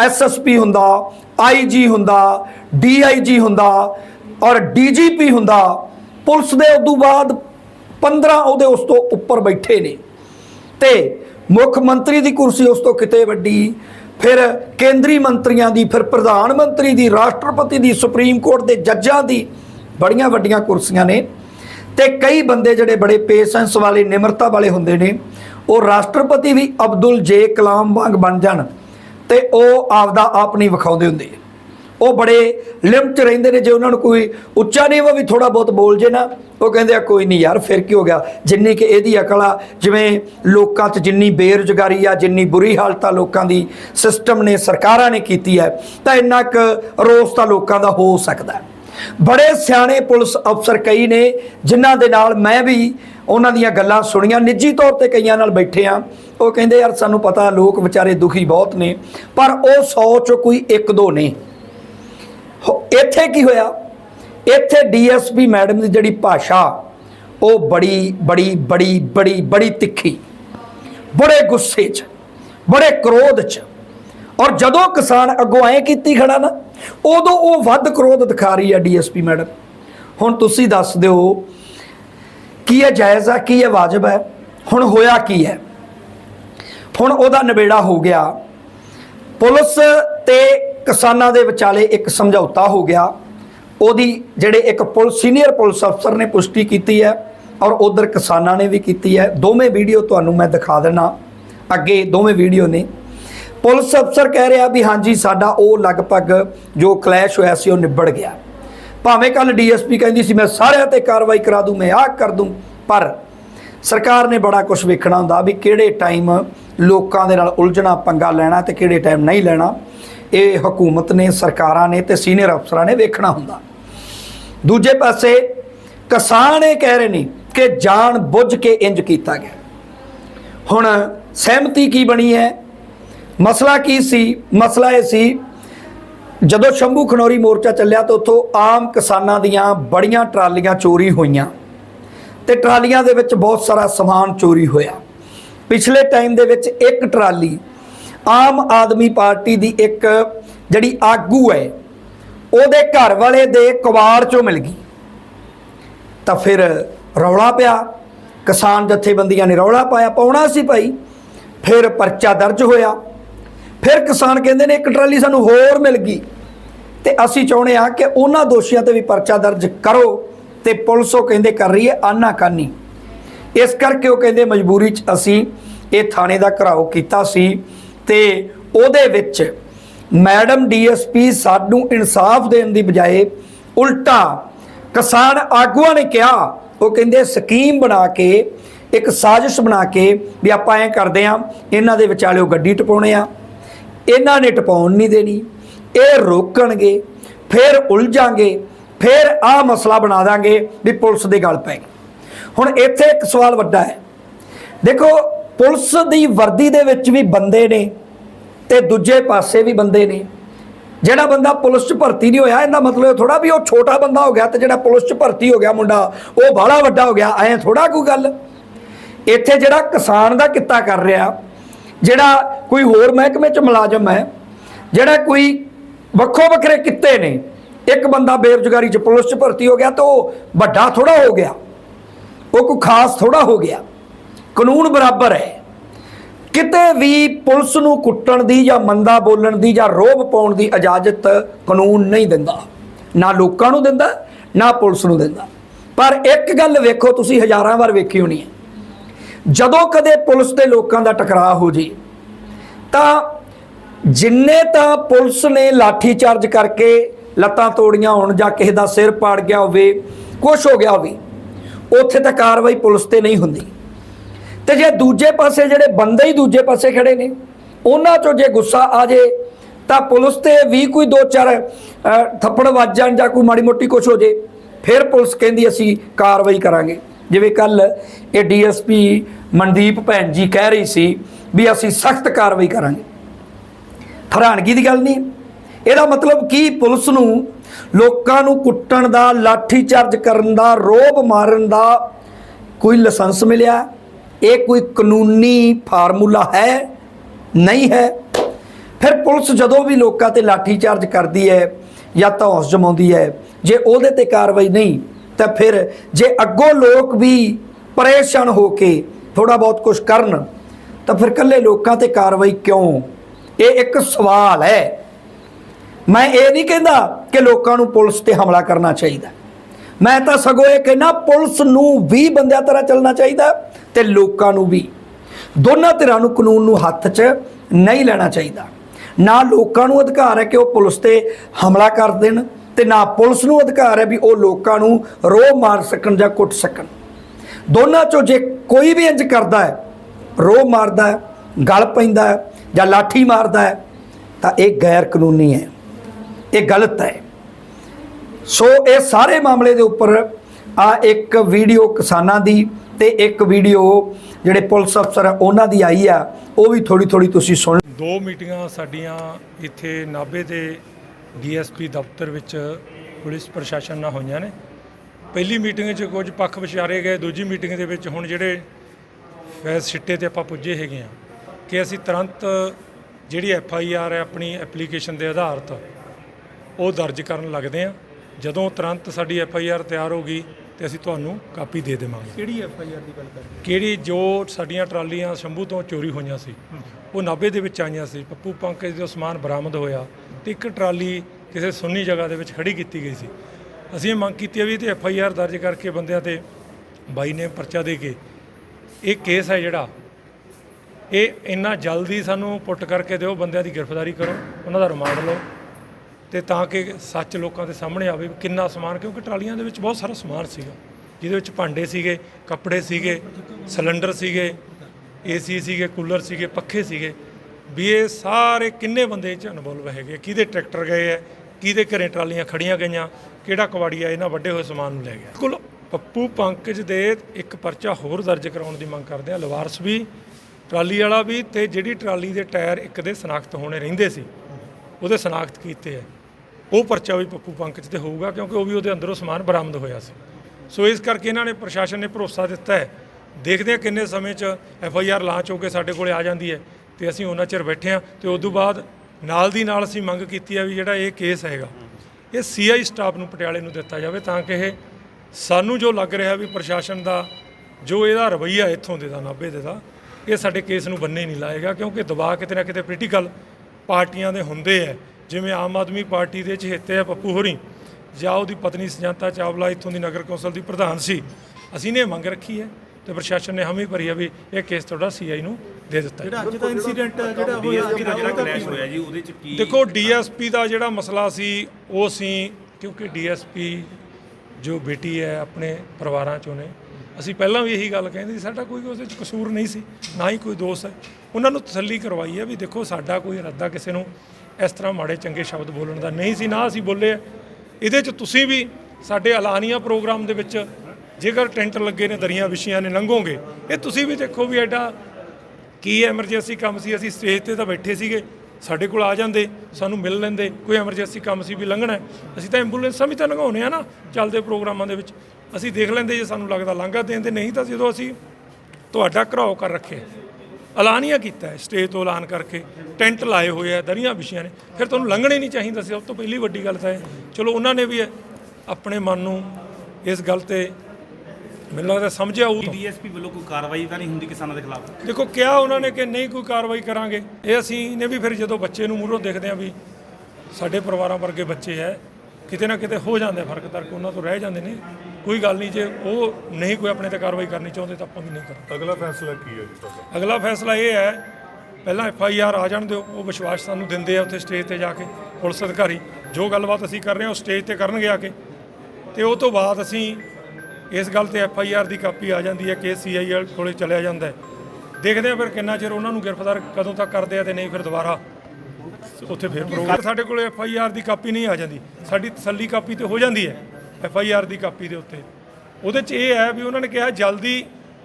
ਐਸਐਸਪੀ ਹੁੰਦਾ ਆਈਜੀ ਹੁੰਦਾ ਡੀਆਈਜੀ ਹੁੰਦਾ ਔਰ ਡੀਜੀਪੀ ਹੁੰਦਾ, ਪੁਲਿਸ ਦੇ ਉਦੋਂ ਬਾਅਦ 15 ਉਹਦੇ ਉਸ ਤੋਂ ਉੱਪਰ ਬੈਠੇ ਨੇ। ਤੇ ਮੁੱਖ ਮੰਤਰੀ ਦੀ ਕੁਰਸੀ ਉਸ ਤੋਂ ਕਿਤੇ ਵੱਡੀ ਫਿਰ ਕੇਂਦਰੀ ਮੰਤਰੀਆਂ ਦੀ, ਫਿਰ ਪ੍ਰਧਾਨ ਮੰਤਰੀ ਦੀ, ਰਾਸ਼ਟਰਪਤੀ ਦੀ, ਸੁਪਰੀਮ ਕੋਰਟ ਦੇ ਜੱਜਾਂ ਦੀ ਬੜੀਆਂ ਵੱਡੀਆਂ ਕੁਰਸੀਆਂ ਨੇ ਤੇ ਕਈ ਬੰਦੇ ਜਿਹੜੇ ਬੜੇ ਪੇਸ਼ੈਂਸ ਵਾਲੇ, ਨਿਮਰਤਾ ਵਾਲੇ ਹੁੰਦੇ ਨੇ, ਉਹ ਰਾਸ਼ਟਰਪਤੀ ਵੀ ਅਬਦੁਲ ਜੇ ਕਲਾਮ ਵਾਂਗ ਬਣ ਜਾਣ ਤੇ ਉਹ ਆਪਦਾ ਆਪ ਨਹੀਂ ਵਿਖਾਉਂਦੇ ਹੁੰਦੇ। ਉਹ ਬੜੇ ਲਿਮਟ ਰਹਿੰਦੇ ਨੇ, ਜੇ ਉਹਨਾਂ ਨੂੰ ਕੋਈ ਉੱਚਾ ਨਹੀਂ ਉਹ ਵੀ ਥੋੜਾ ਬਹੁਤ ਬੋਲ ਜੇ ਨਾ, ਉਹ ਕਹਿੰਦੇ ਆ, ਕੋਈ ਨਹੀਂ ਯਾਰ, ਫਿਰ ਕੀ ਹੋ ਗਿਆ? ਜਿੰਨੀ ਕਿ ਇਹਦੀ ਅਕਲ ਆ, ਜਿਵੇਂ ਲੋਕਾਂ 'ਚ ਜਿੰਨੀ ਬੇਰੁਜ਼ਗਾਰੀ ਆ, ਜਿੰਨੀ ਬੁਰੀ ਹਾਲਤ ਆ ਲੋਕਾਂ ਦੀ ਸਿਸਟਮ ਨੇ, ਸਰਕਾਰਾਂ ਨੇ ਕੀਤੀ ਹੈ, ਤਾਂ ਇੰਨਾ ਕੁ ਰੋਸ ਤਾਂ ਲੋਕਾਂ ਦਾ ਹੋ ਸਕਦਾ ਬੜੇ ਸਿਆਣੇ ਪੁਲਿਸ ਅਫਸਰ ਕਈ ਨੇ, ਜਿਨ੍ਹਾਂ ਦੇ ਨਾਲ ਮੈਂ ਵੀ ਉਹਨਾਂ ਦੀਆਂ ਗੱਲਾਂ ਸੁਣੀਆਂ, ਨਿੱਜੀ ਤੌਰ ਤੇ ਕਈਆਂ ਨਾਲ ਬੈਠੇ ਆ ਉਹ ਕਹਿੰਦੇ, ਯਾਰ, ਸਾਨੂੰ ਪਤਾ ਲੋਕ ਵਿਚਾਰੇ ਦੁਖੀ ਬਹੁਤ ਨੇ, ਪਰ ਉਹ 100 ਚੋਂ ਕੋਈ ਇੱਕ ਦੋ ਨੇ। ਇੱਥੇ ਕੀ ਹੋਇਆ? ਇੱਥੇ ਡੀਐਸਪੀ ਮੈਡਮ ਦੀ ਜਿਹੜੀ ਭਾਸ਼ਾ, ਉਹ ਬੜੀ ਬੜੀ ਬੜੀ ਬੜੀ ਬੜੀ ਤਿੱਖੀ, ਬੜੇ ਗੁੱਸੇ 'ਚ, ਬੜੇ ਕਰੋਧ 'ਚ। ਔਰ ਜਦੋਂ ਕਿਸਾਨ ਅੱਗੋਂ ਐ ਕੀਤੀ ਖੜਾ ਨਾ, ਉਦੋਂ ਉਹ ਵੱਧ ਕਰੋਧ ਦਿਖਾ ਰਹੀ ਹੈ ਡੀਐਸਪੀ ਮੈਡਮ। ਹੁਣ ਤੁਸੀਂ ਦੱਸ ਦਿਓ, ਕੀ ਇਹ ਜਾਇਜ਼ ਆ, ਕੀ ਇਹ ਵਾਜਬ ਹੈ? ਹੁਣ ਹੋਇਆ ਕੀ ਹੈ? ਹੁਣ ਉਹਦਾ ਨਿਬੇੜਾ ਹੋ ਗਿਆ। ਪੁਲਿਸ ਤੇ ਕਿਸਾਨਾਂ ਦੇ ਵਿਚਾਲੇ ਇੱਕ ਸਮਝੌਤਾ ਹੋ ਗਿਆ। ਉਹਦੀ ਜਿਹੜੇ ਇੱਕ ਪੁਲਿਸ ਸੀਨੀਅਰ ਪੁਲਿਸ ਅਫਸਰ ਨੇ ਪੁਸ਼ਟੀ ਕੀਤੀ ਹੈ ਔਰ ਉਧਰ ਕਿਸਾਨਾਂ ਨੇ ਵੀ ਕੀਤੀ ਹੈ। ਦੋਵੇਂ ਵੀਡੀਓ ਤੁਹਾਨੂੰ ਮੈਂ ਦਿਖਾ ਦੇਣਾ ਅੱਗੇ ਦੋਵੇਂ ਵੀਡੀਓ ਨੇ। ਪੁਲਿਸ ਅਫਸਰ ਕਹਿ ਰਿਹਾ ਵੀ ਹਾਂਜੀ, ਸਾਡਾ ਉਹ ਲਗਭਗ ਜੋ ਕਲੈਸ਼ ਹੋਇਆ ਸੀ, ਉਹ ਨਿਬੜ ਗਿਆ। ਭਾਵੇਂ ਕੱਲ ਡੀਐਸਪੀ ਕਹਿੰਦੀ ਸੀ, ਮੈਂ ਸਾਰਿਆਂ ਤੇ ਕਾਰਵਾਈ ਕਰਾ ਦੂੰ, ਮੈਂ ਆਹ ਕਰ ਦੂੰ, ਪਰ ਸਰਕਾਰ ਨੇ ਬੜਾ ਕੁਝ ਵੇਖਣਾ ਹੁੰਦਾ ਵੀ ਕਿਹੜੇ ਟਾਈਮ ਲੋਕਾਂ ਦੇ ਨਾਲ ਉਲਝਣਾ, ਪੰਗਾ ਲੈਣਾ ਤੇ ਕਿਹੜੇ ਟਾਈਮ ਨਹੀਂ ਲੈਣਾ। ਇਹ ਹਕੂਮਤ ਨੇ, ਸਰਕਾਰਾਂ ਨੇ ਤੇ ਸੀਨੀਅਰ ਅਫਸਰਾਂ ਨੇ ਵੇਖਣਾ ਹੁੰਦਾ। ਦੂਜੇ ਪਾਸੇ ਕਿਸਾਨ ਇਹ ਕਹਿ ਰਹੇ ਨੇ ਕਿ ਜਾਣ ਬੁੱਝ ਕੇ ਇੰਜ ਕੀਤਾ ਗਿਆ। ਹੁਣ ਸਹਿਮਤੀ ਕੀ ਬਣੀ ਹੈ? ਮਸਲਾ ਕੀ ਸੀ? ਮਸਲਾ ਇਹ ਸੀ, ਜਦੋਂ ਸ਼ੰਭੂ ਖਨੌਰੀ ਮੋਰਚਾ ਚੱਲਿਆ ਤਾਂ ਉੱਥੋਂ ਆਮ ਕਿਸਾਨਾਂ ਦੀਆਂ ਬੜੀਆਂ ਟਰਾਲੀਆਂ ਚੋਰੀ ਹੋਈਆਂ ਤੇ ਟਰਾਲੀਆਂ ਦੇ ਵਿੱਚ ਬਹੁਤ ਸਾਰਾ ਸਮਾਨ ਚੋਰੀ ਹੋਇਆ। ਪਿਛਲੇ ਟਾਈਮ ਦੇ ਵਿੱਚ ਇੱਕ ਟਰਾਲੀ ਆਮ ਆਦਮੀ ਪਾਰਟੀ ਦੀ ਇੱਕ ਜਿਹੜੀ ਆਗੂ ਹੈ, ਉਹਦੇ ਘਰ ਵਾਲੇ ਦੇ ਕਬਾੜ ਚੋਂ ਮਿਲ ਗਈ। ਤਾਂ ਫਿਰ ਰੌਲਾ ਪਿਆ। ਕਿਸਾਨ ਜਥੇਬੰਦੀਆਂ ਨੇ ਰੌਲਾ ਪਾਇਆ, ਪਾਉਣਾ ਸੀ ਭਾਈ। ਫਿਰ ਪਰਚਾ ਦਰਜ ਹੋਇਆ। ਫਿਰ ਕਿਸਾਨ ਕਹਿੰਦੇ ਨੇ, ਇੱਕ ਟਰਾਲੀ ਸਾਨੂੰ ਹੋਰ ਮਿਲ ਗਈ। ਤੇ ਅਸੀਂ ਚਾਹੁੰਦੇ ਆ ਕਿ ਉਹਨਾਂ ਦੋਸ਼ੀਆਂ ਤੇ ਵੀ ਪਰਚਾ ਦਰਜ ਕਰੋ ਤੇ ਪੁਲਿਸ ਉਹ ਕਹਿੰਦੇ ਕਰ ਰਹੀ ਹੈ ਆਨਾ ਕਾਨੀ ਇਸ ਕਰਕੇ ਉਹ ਕਹਿੰਦੇ ਮਜਬੂਰੀ 'ਚ ਅਸੀਂ ਇਹ ਥਾਣੇ ਦਾ ਘਰਾਓ ਕੀਤਾ ਸੀ ਤੇ ਉਹਦੇ ਵਿੱਚ ਮੈਡਮ ਡੀਐਸਪੀ ਸਾਨੂੰ ਇਨਸਾਫ ਦੇਣ ਦੀ ਬਜਾਏ ਉਲਟਾ ਕਿਸਾਨ ਆਗੂਆਂ ਨੇ ਕਿਹਾ, ਉਹ ਕਹਿੰਦੇ ਸਕੀਮ ਬਣਾ ਕੇ, ਇੱਕ ਸਾਜ਼ਿਸ਼ ਬਣਾ ਕੇ ਵੀ ਆਪਾਂ ਐਂ ਕਰਦੇ ਆ, ਇਹਨਾਂ ਦੇ ਵਿਚਾਲੇ ਉਹ ਗੱਡੀ ਟਪਾਉਣੇ ਆ। ਇਹਨਾਂ ਨੇ ਟਪਾਉਣ ਨਹੀਂ ਦੇਣੀ। ਇਹ ਰੋਕਣਗੇ, ਫਿਰ ਉਲਝਾਂਗੇ, ਫਿਰ ਆਹ ਮਸਲਾ ਬਣਾ ਦਾਂਗੇ ਵੀ ਪੁਲਿਸ ਦੇ ਗੱਲ ਪੈ ਹੁਣ ਇੱਥੇ ਇੱਕ ਸਵਾਲ ਵੱਡਾ ਹੈ। ਦੇਖੋ ਪੁਲਿਸ ਦੀ ਵਰਦੀ ਦੇ ਵਿੱਚ ਵੀ ਬੰਦੇ ਨੇ ਤੇ ਦੂਜੇ ਪਾਸੇ ਵੀ ਬੰਦੇ ਨੇ। ਜਿਹੜਾ ਬੰਦਾ ਪੁਲਿਸ 'ਚ ਭਰਤੀ ਨਹੀਂ ਹੋਇਆ, ਇਹਦਾ ਮਤਲਬ ਥੋੜਾ ਵੀ ਉਹ ਛੋਟਾ ਬੰਦਾ ਹੋ ਗਿਆ ਤੇ ਜਿਹੜਾ ਪੁਲਿਸ 'ਚ ਭਰਤੀ ਹੋ ਗਿਆ ਮੁੰਡਾ, ਉਹ ਬਾਹਲਾ ਵੱਡਾ ਹੋ ਗਿਆ, ਐਂ ਥੋੜਾ ਕੋਈ ਗੱਲ। ਇੱਥੇ ਜਿਹੜਾ ਕਿਸਾਨ ਦਾ ਕਿੱਤਾ ਕਰ ਰਿਹਾ, ਜਿਹੜਾ ਕੋਈ ਹੋਰ ਮਹਿਕਮੇ 'ਚ ਮੁਲਾਜ਼ਮ ਹੈ, ਜਿਹੜਾ ਕੋਈ ਵੱਖੋ ਵੱਖਰੇ ਕਿੱਤੇ ਨੇ, ਇੱਕ ਬੰਦਾ ਬੇਰੁਜ਼ਗਾਰੀ 'ਚ ਪੁਲਿਸ 'ਚ ਭਰਤੀ ਹੋ ਗਿਆ ਤਾਂ ਉਹ ਵੱਡਾ ਥੋੜਾ ਹੋ ਗਿਆ। ਉਹ ਕੋਈ ਖਾਸ ਥੋੜਾ ਹੋ ਗਿਆ। ਕਾਨੂੰਨ ਬਰਾਬਰ ਹੈ। ਕਿਤੇ ਵੀ ਪੁਲਿਸ ਨੂੰ ਕੁੱਟਣ ਦੀ ਜਾਂ ਮੰਦਾ ਬੋਲਣ ਦੀ ਜਾਂ ਰੋਬ ਪਾਉਣ ਦੀ ਇਜਾਜ਼ਤ ਕਾਨੂੰਨ ਨਹੀਂ ਦਿੰਦਾ। ਨਾ ਲੋਕਾਂ ਨੂੰ ਦਿੰਦਾ, ਨਾ ਪੁਲਿਸ ਨੂੰ ਦਿੰਦਾ। ਪਰ ਇੱਕ ਗੱਲ ਵੇਖੋ, ਤੁਸੀਂ ਹਜ਼ਾਰਾਂ ਵਾਰ ਵੇਖੀ ਹੋਣੀ ਹੈ। ਜਦੋਂ ਕਦੇ ਪੁਲਿਸ ਤੇ ਲੋਕਾਂ ਦਾ ਟਕਰਾਅ ਹੋ ਜੇ, ਤਾਂ ਜਿੰਨੇ ਤਾਂ ਪੁਲਿਸ ਨੇ ਲਾਠੀ ਚਾਰਜ ਕਰਕੇ ਲੱਤਾਂ ਤੋੜੀਆਂ ਹੋਣ ਜਾਂ ਕਿਸੇ ਦਾ ਸਿਰ ਪਾੜ ਗਿਆ ਹੋਵੇ ਕੁਝ ਹੋ ਗਿਆ ਹੋਵੇ, ਉੱਥੇ ਤਾਂ ਕਾਰਵਾਈ ਪੁਲਿਸ ਤੇ ਨਹੀਂ ਹੁੰਦੀ। ਤੇ ਜੇ ਦੂਜੇ ਪਾਸੇ ਜਿਹੜੇ ਬੰਦੇ ਹੀ ਦੂਜੇ ਪਾਸੇ ਖੜੇ ਨੇ, ਉਹਨਾਂ ਚੋਂ ਜੇ ਗੁੱਸਾ ਆ ਜੇ, ਤਾਂ ਪੁਲਿਸ ਤੇ ਵੀ ਕੋਈ ਦੋ ਚਾਰ ਥੱਪੜ ਵੱਜ ਜਾਣ ਜਾਂ ਕੋਈ ਮਾੜੀ ਮੋਟੀ ਕੁਛ ਹੋ ਜੇ, ਫਿਰ ਪੁਲਿਸ ਕਹਿੰਦੀ ਅਸੀਂ ਕਾਰਵਾਈ ਕਰਾਂਗੇ। ਜਿਵੇਂ ਕੱਲ ਇਹ ਡੀਐਸਪੀ ਮਨਦੀਪ ਭੈਣ ਜੀ ਕਹਿ ਰਹੀ ਸੀ ਵੀ ਅਸੀਂ ਸਖਤ ਕਾਰਵਾਈ ਕਰਾਂਗੇ। ਹੈਰਾਨਗੀ ਦੀ ਗੱਲ ਨਹੀਂ ਇਹਦਾ ਮਤਲਬ ਕੀ ਪੁਲਿਸ ਨੂੰ ਲੋਕਾਂ ਨੂੰ ਕੁੱਟਣ ਦਾ ਲਾਠੀ ਚਾਰਜ ਕਰਨ ਦਾ, ਰੋਬ ਮਾਰਨ ਦਾ ਕੋਈ ਲਾਇਸੈਂਸ ਮਿਲਿਆ? ਇਹ ਕੋਈ ਕਾਨੂੰਨੀ ਫਾਰਮੂਲਾ ਹੈ? ਨਹੀਂ ਹੈ। ਫਿਰ ਪੁਲਿਸ ਜਦੋਂ ਵੀ ਲੋਕਾਂ ਤੇ ਲਾਠੀ ਚਾਰਜ ਕਰਦੀ ਹੈ ਜਾਂ ਧੌਂਸ ਜਮਾਉਂਦੀ ਹੈ, ਜੇ ਉਹਦੇ ਤੇ ਕਾਰਵਾਈ ਨਹੀਂ, ਤਾਂ ਫਿਰ ਜੇ ਅੱਗੋਂ ਲੋਕ ਵੀ ਪਰੇਸ਼ਾਨ ਹੋ ਕੇ ਥੋੜਾ ਬਹੁਤ ਕੁਝ ਕਰਨ, ਤਾਂ ਫਿਰ ਕੱਲੇ ਲੋਕਾਂ ਤੇ ਕਾਰਵਾਈ ਕਿਉਂ? ਇਹ ਇੱਕ ਸਵਾਲ ਹੈ। ਮੈਂ ਇਹ ਨਹੀਂ ਕਹਿੰਦਾ ਕਿ ਲੋਕਾਂ ਨੂੰ ਪੁਲਿਸ ਤੇ ਹਮਲਾ ਕਰਨਾ ਚਾਹੀਦਾ। ਮੈਂ ਤਾਂ ਸਗੋਂ ਇਹ ਕਹਿੰਦਾ ਪੁਲਿਸ ਨੂੰ ਵੀ ਬੰਦਿਆਂ ਤਰ੍ਹਾਂ ਚੱਲਣਾ ਚਾਹੀਦਾ। ਤੇ ਲੋਕਾਂ ਨੂੰ ਵੀ। ਦੋਨਾਂ ਧਿਰਾਂ ਨੂੰ ਕਾਨੂੰਨ ਨੂੰ ਹੱਥ 'ਚ ਨਹੀਂ ਲੈਣਾ ਚਾਹੀਦਾ। ਨਾ ਲੋਕਾਂ ਨੂੰ ਅਧਿਕਾਰ ਹੈ ਕਿ ਉਹ ਪੁਲਿਸ ਤੇ ਹਮਲਾ ਕਰ ਦੇਣ ਤੇ ਨਾ ਪੁਲਿਸ ਨੂੰ ਅਧਿਕਾਰ ਹੈ ਵੀ ਉਹ ਲੋਕਾਂ ਨੂੰ ਰੋਹ ਮਾਰ ਸਕਣ ਜਾਂ ਕੁੱਟ ਸਕਣ। ਦੋਨਾਂ ਚੋਂ ਜੇ ਕੋਈ ਵੀ ਇੰਜ ਕਰਦਾ ਹੈ, ਰੋਹ ਮਾਰਦਾ ਹੈ, ਗਲ ਪੈਂਦਾ ਹੈ ਜਾਂ ਲਾਠੀ ਮਾਰਦਾ ਹੈ, ਤਾਂ ਇਹ ਗੈਰ ਕਾਨੂੰਨੀ ਹੈ। ਇਹ ਗਲਤ ਹੈ। ਸੋ ਇਹ ਸਾਰੇ ਮਾਮਲੇ ਦੇ ਉੱਪਰ ਆ ਇੱਕ ਵੀਡੀਓ ਕਿਸਾਨਾਂ ਦੀ ਤੇ ਇੱਕ ਵੀਡੀਓ ਜਿਹੜੇ ਪੁਲਿਸ ਅਫਸਰ ਆ, ਉਹਨਾਂ ਦੀ ਆਈ ਆ, ਉਹ ਵੀ ਥੋੜੀ ਥੋੜੀ ਤੁਸੀਂ ਸੁਣ ਦੋ ਮੀਟਿੰਗਾਂ ਸਾਡੀਆਂ ਇੱਥੇ ਨਾਭੇ ਦੇ ਡੀਐਸਪੀ ਦਫ਼ਤਰ ਵਿੱਚ ਪੁਲਿਸ ਪ੍ਰਸ਼ਾਸਨ ਨਾਲ ਹੋਈਆਂ ਨੇ। ਪਹਿਲੀ ਮੀਟਿੰਗ 'ਚ ਕੁਝ ਪੱਖ ਵਿਚਾਰੇ ਗਏ, ਦੂਜੀ ਮੀਟਿੰਗ ਦੇ ਵਿੱਚ ਹੁਣ ਜਿਹੜੇ ਫੈਸ ਸਿੱਟੇ ਤੇ ਆਪਾਂ ਪੁੱਜੇ ਹੈਗੇ ਆ ਕਿ ਅਸੀਂ ਤੁਰੰਤ ਜਿਹੜੀ ਐਫ ਆਈ ਆਰ ਹੈ, ਆਪਣੀ ਐਪਲੀਕੇਸ਼ਨ ਦੇ ਆਧਾਰਤ ਉਹ ਦਰਜ ਕਰਨ ਲੱਗਦੇ ਆ ਜਦੋਂ ਤੁਰੰਤ ਸਾਡੀ ਐਫ ਆਈ ਆਰ ਤਿਆਰ ਹੋ ਗਈ ਤੇ ਅਸੀਂ ਤੁਹਾਨੂੰ ਕਾਪੀ ਦੇ ਦੇਵਾਂਗੇ। ਕਿਹੜੀ ਐਫ ਆਈ ਆਰ ਦੀ ਗੱਲ ਕਰ ਰਹੇ ਕਿਹੜੀ ਜੋ ਸਾਡੀਆਂ ਟਰਾਲੀਆਂ ਸ਼ੰਭੂ ਤੋਂ ਚੋਰੀ ਹੋਈਆਂ ਸੀ ਉਹ ਨਾਭੇ ਦੇ ਵਿੱਚ ਆਈਆਂ ਸੀ। ਪੱਪੂ ਪੰਕਜ ਜੋ ਸਮਾਨ ਬਰਾਮਦ ਹੋਇਆ ਤੇ ਇੱਕ ਟਰਾਲੀ ਕਿਸੇ ਸੁੰਨੀ ਜਗ੍ਹਾ ਦੇ ਵਿੱਚ ਖੜੀ ਕੀਤੀ ਗਈ ਸੀ। ਅਸੀਂ ਇਹ ਮੰਗ ਕੀਤੀ ਹੈ ਵੀ ਤੇ ਐਫ ਆਈ ਆਰ ਦਰਜ ਕਰਕੇ ਬੰਦਿਆਂ ਤੇ ਬਾਈ ਨੇ ਪਰਚਾ ਦੇ ਕੇ ਇਹ ਕੇਸ ਹੈ ਜਿਹੜਾ ਇਹ ਇੰਨਾ ਜਲਦੀ ਸਾਨੂੰ ਪੁੱਟ ਕਰਕੇ ਦਿਓ ਬੰਦਿਆਂ ਦੀ ਗ੍ਰਿਫਤਾਰੀ ਕਰੋ ਉਹਨਾਂ ਦਾ ਰਿਮਾਂਡ ਲਓ। ਤੇ ਤਾਂ ਕਿ ਸੱਚ ਲੋਕਾਂ ਦੇ ਸਾਹਮਣੇ ਆਵੇ ਵੀ ਕਿੰਨਾ ਸਮਾਨ, ਕਿਉਂਕਿ ਟਰਾਲੀਆਂ ਦੇ ਵਿੱਚ ਬਹੁਤ ਸਾਰਾ ਸਮਾਨ ਸੀਗਾ, ਜਿਹਦੇ ਵਿੱਚ ਭਾਂਡੇ ਸੀਗੇ, ਕੱਪੜੇ ਸੀਗੇ, ਸਿਲੰਡਰ ਸੀਗੇ, ਏਸੀ ਸੀਗੇ, ਕੂਲਰ ਸੀਗੇ, ਪੱਖੇ ਸੀਗੇ, ਵੀ ਇਹ ਸਾਰੇ ਕਿੰਨੇ ਬੰਦੇ ਚ ਇਨਵੋਲਵ ਹੈਗੇ ਕਿਹਦੇ ਟਰੈਕਟਰ ਗਏ ਆ? ਕਿਹਦੇ ਘਰੇ ਟਰਾਲੀਆਂ ਖੜੀਆਂ ਗਈਆਂ? ਕਿਹੜਾ ਕਵਾੜੀਆ ਇਹਨਾਂ ਵੱਡੇ ਹੋਏ ਸਮਾਨ ਨੂੰ ਲੈ ਗਿਆ? ਬਿਲਕੁਲ, ਪੱਪੂ ਪੰਕਜ ਦੇ ਇੱਕ ਪਰਚਾ ਹੋਰ ਦਰਜ ਕਰਾਉਣ ਦੀ ਮੰਗ ਕਰਦੇ ਆ। ਲਵਾਰਸ ਵੀ, ਟਰਾਲੀ ਵਾਲਾ ਵੀ ਤੇ ਜਿਹੜੀ ਟਰਾਲੀ ਦੇ ਟਾਇਰ ਇੱਕ ਦੇ ਸਨਾਖਤ ਹੋਣੇ ਰਹਿੰਦੇ ਸੀ, ਉਹਦੇ ਸਨਾਖਤ ਕੀਤੇ ਆ। ਉਹ ਪਰਚਾ ਵੀ ਪੱਪੂ ਪੰਕਜ ਤੇ ਹੋਊਗਾ ਕਿਉਂਕਿ ਉਹ ਵੀ ਉਹਦੇ ਅੰਦਰੋਂ ਸਮਾਨ ਬਰਾਮਦ ਹੋਇਆ ਸੀ। ਸੋ ਇਸ ਕਰਕੇ ਇਹਨਾਂ ਨੇ ਪ੍ਰਸ਼ਾਸਨ ਨੇ ਭਰੋਸਾ ਦਿੱਤਾ ਹੈ। ਦੇਖਦੇ ਆ ਕਿੰਨੇ ਸਮੇਂ 'ਚ ਐਫ ਆਈ ਆਰ ਲਾਂਚ ਹੋ ਕੇ ਸਾਡੇ ਕੋਲੇ ਆ ਜਾਂਦੀ ਹੈ ਤੇ ਅਸੀਂ ਉਹਨਾਂ ਚਿਰ ਬੈਠੇ ਆ ਤੇ ਉਸ ਤੋਂ ਬਾਅਦ ਨਾਲ ਦੀ ਨਾਲ ਅਸੀਂ ਮੰਗ ਕੀਤੀ ਹੈ ਵੀ ਜਿਹੜਾ ਇਹ ਕੇਸ ਹੈਗਾ, ਇਹ ਸੀਆਈ ਸਟਾਫ ਨੂੰ ਪਟਿਆਲੇ ਨੂੰ ਦਿੱਤਾ ਜਾਵੇ ਤਾਂ ਕਿ ਇਹ ਸਾਨੂੰ ਜੋ ਲੱਗ ਰਿਹਾ ਵੀ ਪ੍ਰਸ਼ਾਸਨ ਦਾ, ਜੋ ਇਹਦਾ ਰਵੱਈਆ ਇੱਥੋਂ ਦੇ ਦਾ, ਨਾਭੇ ਦੇ ਦਾ, ਇਹ ਸਾਡੇ ਕੇਸ ਨੂੰ ਬੰਨੇ ਨਹੀਂ ਲਾਏਗਾ ਕਿਉਂਕਿ ਦਬਾਅ ਕਿਤੇ ਨਾ ਕਿਤੇ ਪੋਲੀਟੀਕਲ ਪਾਰਟੀਆਂ ਦੇ ਹੁੰਦੇ ਆ ਜਿਵੇਂ ਆਮ ਆਦਮੀ ਪਾਰਟੀ ਦੇ ਚਹੇਤੇ ਆ ਪੱਪੂ ਹੋਰੀ ਜਾਂ ਉਹਦੀ ਪਤਨੀ ਸੁਜੰਤਾ ਚਾਵਲਾ ਇੱਥੋਂ ਦੀ ਨਗਰ ਕੌਂਸਲ ਦੀ ਪ੍ਰਧਾਨ ਸੀ ਅਸੀਂ ਨੇ ਇਹ ਮੰਗ ਰੱਖੀ ਹੈ ਤੇ ਪ੍ਰਸ਼ਾਸਨ ਨੇ ਹਮੀ ਭਰੀ ਹੈ ਵੀ ਇਹ ਕੇਸ ਤੁਹਾਡਾ ਸੀਆਈ ਨੂੰ ਦੇ ਦਿੱਤਾ ਹੈ। ਜਿਹੜਾ ਅੱਜ ਦਾ ਇਨਸੀਡੈਂਟ ਜਿਹੜਾ ਹੋਇਆ ਜਿਹੜਾ ਕਲੈਸ਼ ਹੋਇਆ ਜੀ ਉਹਦੇ ਚ ਕੀ ਦੇਖੋ ਡੀਐਸਪੀ ਦਾ ਜਿਹੜਾ ਮਸਲਾ ਸੀ ਉਹ ਸੀ ਕਿਉਂਕਿ ਡੀਐਸਪੀ ਜੋ ਬੇਟੀ ਹੈ ਆਪਣੇ ਪਰਿਵਾਰਾਂ ਚੋਂ ਨੇ ਅਸੀਂ ਪਹਿਲਾਂ ਵੀ ਇਹੀ ਗੱਲ ਕਹਿੰਦੇ ਸੀ ਸਾਡਾ ਕੋਈ ਉਹਦੇ ਚ ਕਸੂਰ ਨਹੀਂ ਸੀ ਨਾ ਹੀ ਕੋਈ ਦੋਸ਼ ਹੈ। ਉਹਨਾਂ ਨੂੰ ਤਸੱਲੀ ਕਰਵਾਈ ਹੈ ਵੀ ਦੇਖੋ ਸਾਡਾ ਕੋਈ ਇਰਾਦਾ ਕਿਸੇ ਨੂੰ ਇਸ ਤਰ੍ਹਾਂ ਮਾੜੇ ਚੰਗੇ ਸ਼ਬਦ ਬੋਲਣ ਦਾ ਨਹੀਂ ਸੀ, ਨਾ ਅਸੀਂ ਬੋਲੇ। ਹੈ। ਇਹਦੇ ਚ ਤੁਸੀਂ ਵੀ ਸਾਡੇ ਐਲਾਨੀਆਂ ਪ੍ਰੋਗਰਾਮ ਦੇ ਵਿੱਚ ਜੇਕਰ ਟੈਂਟ ਲੱਗੇ ਨੇ, ਦਰੀਆਂ ਵਿਛੀਆਂ ਨੇ, ਲੰਘੋਗੇ। ਇਹ ਤੁਸੀਂ ਵੀ ਦੇਖੋ ਵੀ ਐਡਾ ਕੀ ਐਮਰਜੈਂਸੀ ਕੰਮ ਸੀ। ਅਸੀਂ ਸਟੇਜ ਤੇ ਤਾਂ ਬੈਠੇ ਸੀਗੇ, ਸਾਡੇ ਕੋਲ ਆ ਜਾਂਦੇ, ਸਾਨੂੰ ਮਿਲ ਲੈਂਦੇ, ਕੋਈ ਐਮਰਜੈਂਸੀ ਕੰਮ ਸੀ ਵੀ ਲੰਘਣਾ ਅਸੀਂ ਤਾਂ ਐਂਬੂਲੈਂਸਾਂ ਵੀ ਤਾਂ ਲੰਘਾਉਨੇ ਆ ਨਾ ਚੱਲਦੇ ਪ੍ਰੋਗਰਾਮਾਂ ਦੇ ਵਿੱਚ। ਅਸੀਂ ਦੇਖ ਲੈਂਦੇ ਜੇ ਸਾਨੂੰ ਲੱਗਦਾ, ਲਾਂਘਾ ਦੇਣ ਦੇ ਨਹੀਂ ਤਾਂ ਜਦੋਂ ਅਸੀਂ ਤੁਹਾਡਾ ਘਰਾਓ ਕਰ ਰੱਖੇ ਐਲਾਨੀਆ ਕੀਤਾ ਹੈ ਸਟੇਜ ਤੋਂ ਐਲਾਨ ਕਰਕੇ ਟੈਂਟ ਲਾਏ ਹੋਏ ਆ ਦਰੀਆਂ ਵਿਛੀਆਂ ਨੇ। ਫਿਰ ਤੁਹਾਨੂੰ ਲੰਘਣਾ ਹੀ ਨਹੀਂ ਚਾਹੀਦਾ ਸੀ ਸਭ ਤੋਂ ਪਹਿਲੀ ਵੱਡੀ ਗੱਲ ਤਾਂ ਇਹ। ਚਲੋ ਉਹਨਾਂ ਨੇ ਵੀ ਆਪਣੇ ਮਨ ਨੂੰ ਇਸ ਗੱਲ ਤੇ ਮੈਨੂੰ ਲੱਗਦਾ ਸਮਝਿਆ ਉਹ ਡੀਐਸਪੀ ਵੱਲੋਂ ਕੋਈ ਕਾਰਵਾਈ ਤਾਂ ਨਹੀਂ ਹੁੰਦੀ ਕਿਸਾਨਾਂ ਦੇ ਖਿਲਾਫ? ਦੇਖੋ ਕਿਹਾ ਉਹਨਾਂ ਨੇ ਕਿ ਨਹੀਂ ਕੋਈ ਕਾਰਵਾਈ ਕਰਾਂਗੇ। ਇਹ ਅਸੀਂ ਨੇ ਵੀ ਫਿਰ ਜਦੋਂ ਬੱਚੇ ਨੂੰ ਮੂਹਰੋਂ ਦੇਖਦੇ ਆ ਵੀ ਸਾਡੇ ਪਰਿਵਾਰਾਂ ਵਰਗੇ ਬੱਚੇ ਐ ਕਿਤੇ ਨਾ ਕਿਤੇ ਹੋ ਜਾਂਦੇ ਫ਼ਰਕ ਤਰਕ ਉਹਨਾਂ ਤੋਂ ਰਹਿ ਜਾਂਦੇ ਨੇ। ਕੋਈ ਗੱਲ ਨਹੀਂ ਜੇ ਉਹ ਨਹੀਂ ਕੋਈ ਆਪਣੇ ਤੇ ਕਾਰਵਾਈ ਕਰਨੀ ਚਾਹੁੰਦੇ ਤਾਂ ਆਪਾਂ ਵੀ ਨਹੀਂ ਕਰਾਂਗੇ। ਅਗਲਾ ਫੈਸਲਾ ਕੀ ਹੈ ਜੀ ਤੁਹਾਡਾ? ਅਗਲਾ ਫੈਸਲਾ ਇਹ ਹੈ ਪਹਿਲਾਂ ਐਫ ਆਈ ਆਰ ਆ ਜਾਣ ਦਿਓ ਉਹ ਵਿਸ਼ਵਾਸ ਸਾਨੂੰ ਦਿੰਦੇ ਆ ਉੱਥੇ ਸਟੇਜ ਤੇ ਜਾ ਕੇ ਪੁਲਿਸ ਅਧਿਕਾਰੀ। ਜੋ ਗੱਲਬਾਤ ਅਸੀਂ ਕਰ ਰਹੇ ਹਾਂ ਉਹ ਸਟੇਜ ਤੇ ਕਰਨਗੇ ਆ ਕੇ। ਤੇ ਉਹ ਤੋਂ ਬਾਅਦ ਅਸੀਂ ਇਸ ਗੱਲ ਤੇ ਐਫ ਆਈ ਆਰ ਦੀ ਕਾਪੀ ਆ ਜਾਂਦੀ ਹੈ ਕਿ ਸੀ ਆਈ ਕੋਲੇ ਚਲਿਆ ਜਾਂਦਾ ਹੈ। ਦੇਖਦੇ ਆ ਫਿਰ ਕਿੰਨਾ ਚਿਰ ਉਹਨਾਂ ਨੂੰ ਗ੍ਰਿਫਤਾਰ ਕਦੋਂ ਤੱਕ ਕਰਦੇ ਆ ਤੇ ਨਹੀਂ ਫਿਰ ਦੁਬਾਰਾ ਉੱਥੇ ਫਿਰ ਪ੍ਰੋਗਰਾਮ ਸਾਡੇ ਕੋਲੇ ਐਫ ਆਈ ਆਰ ਦੀ ਕਾਪੀ ਨਹੀਂ ਆ ਜਾਂਦੀ। ਸਾਡੀ ਤਸੱਲੀ ਕਾਪੀ ਤੇ ਹੋ ਜਾਂਦੀ ਹੈ। ਐਫ ਆਈ ਆਰ ਦੀ ਕਾਪੀ ਦੇ ਉੱਤੇ। ਉਹਦੇ 'ਚ ਇਹ ਹੈ ਵੀ ਉਹਨਾਂ ਨੇ ਕਿਹਾ ਜਲਦੀ